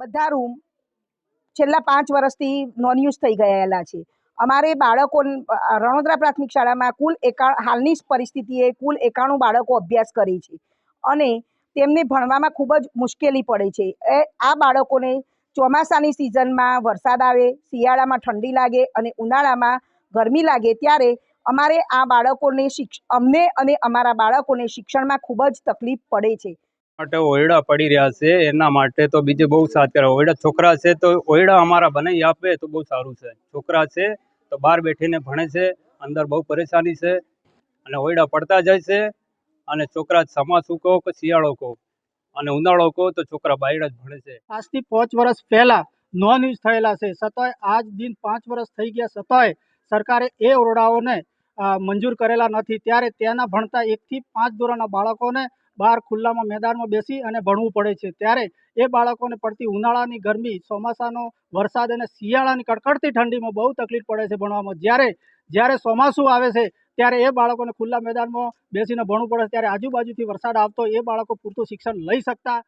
બધા રૂમ છેલ્લા પાંચ વર્ષથી નોન યુઝ થઈ ગયેલા છે. અમારે બાળકો રણોદરા પ્રાથમિક શાળામાં કુલ એકા, હાલની જ પરિસ્થિતિએ કુલ એકાણું બાળકો અભ્યાસ કરે છે. અને તેમને ભણવામાં ખૂબ જ મુશ્કેલી પડે છે. એ, આ બાળકોને ચોમાસાની સિઝનમાં વરસાદ આવે, શિયાળામાં ઠંડી લાગે અને ઉનાળામાં ગરમી લાગે ત્યારે અમારે આ બાળકોને શિક્ષ, અમને અને અમારા બાળકોને શિક્ષણમાં ખૂબ જ તકલીફ પડે છે. માટે ઓયડા પડી રહ્યા છે, એના માટે તો બીજે બહુ સાથ કરે ઓયડા છોકરા છે તો ઓયડા અમારા બનાવી આપે તો બહુ સારું છે. છોકરા છે તો બહાર બેઠીને ભણે છે, અંદર બહુ પરેશાની છે અને ઓયડા પડતા જાય છે અને છોકરા ચોમાસું કહો કે શિયાળો કહો અને ઉનાળો કહો તો છોકરા બાયડા જ ભણે છે. આજથી પાંચ વર્ષ પહેલા નોન યુઝ થયેલા છે. છતાંય આજ દિન પાંચ વર્ષ થઈ ગયા. છતાંય સરકારે એ ઓરડાઓને મંજૂર કરેલા નથી. ત્યારે તેના ભણતા એકથી પાંચ ધોરણના બાળકોને બહાર ખુલ્લામાં મેદાનમાં બેસી અને ભણવું પડે છે. ત્યારે એ બાળકોને પડતી ઉનાળાની ગરમી, ચોમાસાનો વરસાદ અને શિયાળાની કડકડતી ઠંડીમાં બહુ તકલીફ પડે છે ભણવામાં. જ્યારે જ્યારે ચોમાસું આવે છે, ત્યારે એ બાળકોને ખુલ્લા મેદાનમાં બેસીને ભણવું પડે ત્યારે આજુબાજુથી વરસાદ આવતો એ બાળકો પૂરતું શિક્ષણ લઈ શકતા